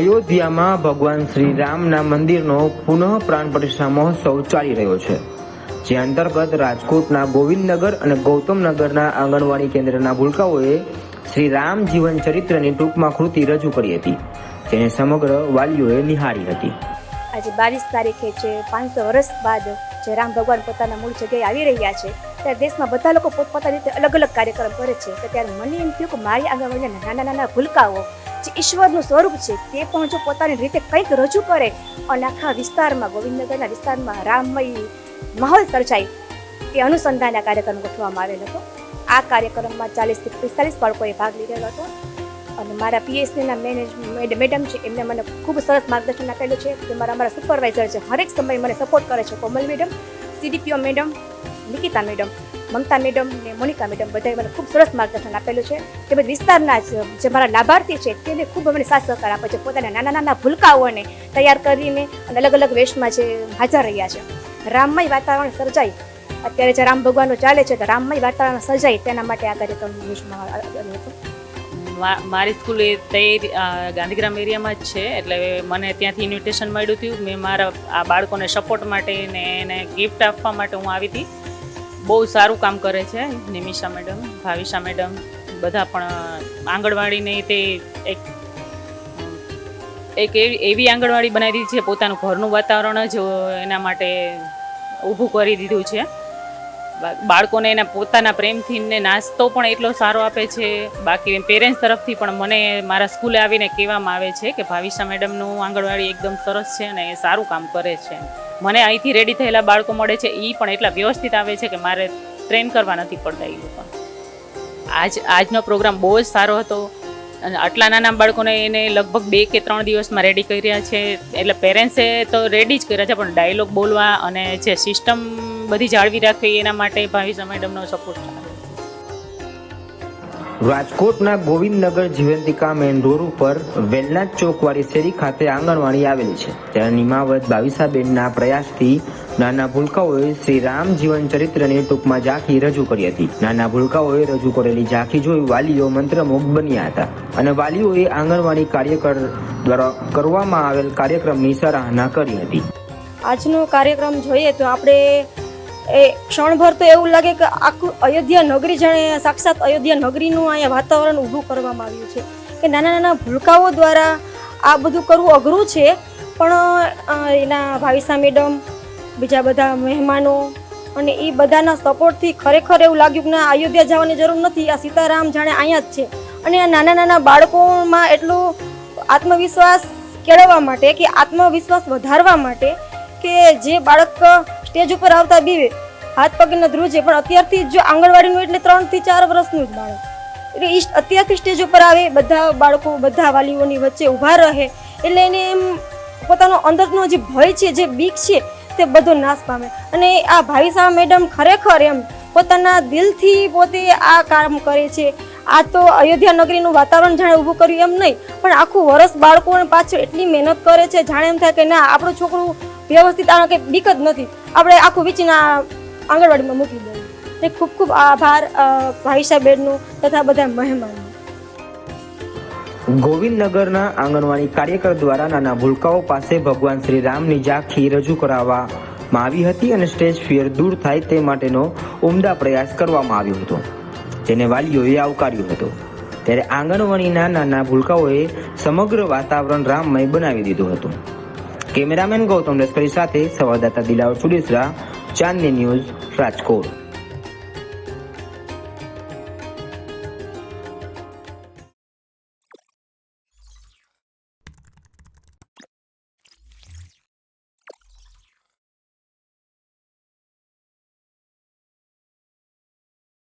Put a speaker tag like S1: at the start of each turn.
S1: અયોધ્યામાં ભગવાન શ્રી રામના મંદિરનો પુનઃ પ્રાણ પ્રતિષ્ઠા મહોત્સવ ચાલી રહ્યો છે, જે અંતર્ગત રાજકોટના ગોવિંદનગર અને ગૌતમનગરના આંગણવાડી કેન્દ્રના ભૂલકાઓએ શ્રી રામ જીવન ચરિત્રની ટૂંકમાં કૃતિ રજૂ કરી હતી, જેને સમગ્ર વાલીઓએ નિહાળી હતી.
S2: આજે બાવીસ તારીખે જે પાંચસો વર્ષ બાદ જે રામ ભગવાન પોતાના મૂળ જગ્યાએ આવી રહ્યા છે, ત્યારે દેશમાં બધા લોકો પોતપોતાની રીતે અલગ અલગ કાર્યક્રમ કરે છે. તો ત્યારે મને એમ થયું કે મારી આંગણવાડીના નાના નાના ભૂલકાઓ જે ઈશ્વરનું સ્વરૂપ છે, તે પણ જો પોતાની રીતે કંઈક રજૂ કરે અને આખા વિસ્તારમાં, ગોવિંદનગરના વિસ્તારમાં રામમય માહોલ સર્જાય તે અનુસંધાનના કાર્યક્રમ ગોઠવવામાં આવેલ હતો. આ કાર્યક્રમમાં ચાલીસથી પિસ્તાલીસ બાળકોએ ભાગ લીધેલો હતો. અને મારા પીએસસીના મેનેજ મેડમ છે, એમને મને ખૂબ સરસ માર્ગદર્શન આપેલું છે કે મારા મારા સુપરવાઇઝર છે, હરેક સમયે મને સપોર્ટ કરે છે. Komal madam CDPO madam, Nikita madam, Mamta madam ને મોનિકા મેડમ બધાએ મને ખૂબ સરસ માર્ગદર્શન આપેલું છે. તેમજ વિસ્તારના જ મારા લાભાર્થી છે, તેને ખૂબ મને સાથ સહકાર આપે છે. પોતાના નાના નાના ભૂલકાઓને તૈયાર કરીને અને અલગ અલગ વેશમાં જે હાજર રહ્યા છે. રામમય વાતાવરણ સર્જાય. અત્યારે જે રામ ભગવાનનું ચાલે છે, તો રામમય વાતાવરણ સર્જાય તેના માટે આ કાર્યક્રમ
S3: વિશ્વમાં મારી સ્કૂલ એ તે ગાંધીગ્રામ એરિયામાં જ છે, એટલે મને ત્યાંથી ઇન્વિટેશન મળ્યું હતું. મેં મારા, આ બાળકોને સપોર્ટ માટે ને એને ગિફ્ટ આપવા માટે હું આવી હતી. બહુ સારું કામ કરે છે નિમિષા મેડમ ભાવિશા મેડમ, બધા પણ આંગણવાડીને તે એક એક એવી એવી આંગણવાડી બનાવી દીધી છે, પોતાનું ઘરનું વાતાવરણ જ એના માટે ઊભું કરી દીધું છે. બાળકોને એના પોતાના પ્રેમથી ને નાસ્તો પણ એટલો સારો આપે છે. બાકી પેરેન્ટ્સ તરફથી પણ મને મારા સ્કૂલે આવીને કહેવામાં આવે છે કે ભાવિશા મેડમનું આંગણવાડી એકદમ સરસ છે અને એ સારું કામ કરે છે. મને અહીંથી રેડી થયેલા બાળકો મળે છે એ પણ એટલા વ્યવસ્થિત આવે છે કે મારે ટ્રેન કરવા નથી પડતા એ લોકો. આજ, આજનો પ્રોગ્રામ બહુ જ સારો હતો અને આટલા નાના બાળકોને એને લગભગ બે કે ત્રણ દિવસમાં રેડી કર્યા છે. એટલે પેરેન્ટ્સે તો રેડી જ કર્યા છે, પણ ડાયલોગ બોલવા અને જે સિસ્ટમ બધી જાળવી રાખવી એના માટે ભાવિસા મેડમનો સપોર્ટ છે
S1: રાજકોટના ગોવિંદનગર જીવંતિકા મેન રોડ ઉપર વેલનાથ ચોકવાળી શેરી ખાતે આંગણવાડી આવેલી છે. ત્યાં નિમાવત બાવીસાબેનના પ્રયાસથી નાના ભૂલકાઓએ શ્રી રામ જીવન ચરિત્રની ટૂંકમાં ઝાંખી રજૂ કરી હતી. નાના ભૂલકાઓએ રજૂ કરેલી ઝાંખી જોઈ વાલીઓ મંત્રમુગ્ધ બન્યા હતા અને વાલીઓએ આંગણવાડી કાર્યકર દ્વારા કરવામાં આવેલ કાર્યક્રમની સરાહના કરી હતી.
S4: આજનો કાર્યક્રમ જોઈએ તો આપણે એ ક્ષણભર તો એવું લાગે કે આખું અયોધ્યા નગરી જાણે સાક્ષાત અયોધ્યા નગરીનું અહીંયા વાતાવરણ ઊભું કરવામાં આવ્યું છે. કે નાના નાના ભૂલકાઓ દ્વારા આ બધું કરવું અઘરું છે, પણ એના ભાવિસા મેડમ, બીજા બધા મહેમાનો અને એ બધાના સપોર્ટથી ખરેખર એવું લાગ્યું કે ના, અયોધ્યા જવાની જરૂર નથી, આ સીતારામ જાણે અહીંયા જ છે. અને આ નાના નાના બાળકોમાં એટલું આત્મવિશ્વાસ કેળવવા માટે કે આત્મવિશ્વાસ વધારવા માટે કે જે બાળક સ્ટેજ ઉપર આવતા બીવે હાથ પગના ધ્રુજે, પણ અત્યારથી જ આંગણવાડીનું એટલે ત્રણથી ચાર વર્ષનું જ બાળક. એટલે ઈ અત્યારથી સ્ટેજ ઉપર આવે, બધા બાળકો, બધા વાલીઓની વચ્ચે ઊભા રહે. એટલે એને એમ પોતાનો અંદરનો જે ભય છે, જે બીક છે, તે બધો નાશ પામે. અને આ ભાવિસા મેડમ ખરેખર એમ પોતાના દિલથી પોતે આ કામ કરે છે. આ તો અયોધ્યા નગરીનું વાતાવરણ જાણે ઊભું કર્યું એમ નહીં, પણ આખું વરસ બાળકોને પાછળ એટલી મહેનત કરે છે, જાણે એમ થાય કે ના, આપણું છોકરું વ્યવસ્થિત આનો કંઈ બીક જ નથી. આપણે આખું વીચીને આંગણવાડીમાં મૂકી દઈએ. ખૂબ ખૂબ આભાર ભાઈસા બેનનું તથા બધા મહેમાનનું
S1: ગોવિંદનગરના આંગણવાડી કાર્યકર દ્વારા નાના ભૂલકાઓ પાસે ભગવાન શ્રી રામની ઝાંખી રજૂ કરાવવામાં આવી હતી અને સ્ટેજ ફિયર દૂર થાય તે માટેનો ઉમદા પ્રયાસ કરવામાં આવ્યો હતો. જેને વાલીઓએ આવકાર્યો હતો. ત્યારે આંગણવાડીના નાના ભૂલકાઓએ સમગ્ર વાતાવરણ રામમય બનાવી દીધું હતું. કેમેરામેન ગૌતમ લશ્કરી સાથે સંવાદદાતા દિલાવર ચુડેસરા ચાંદની ન્યૂઝ રાજકોટ.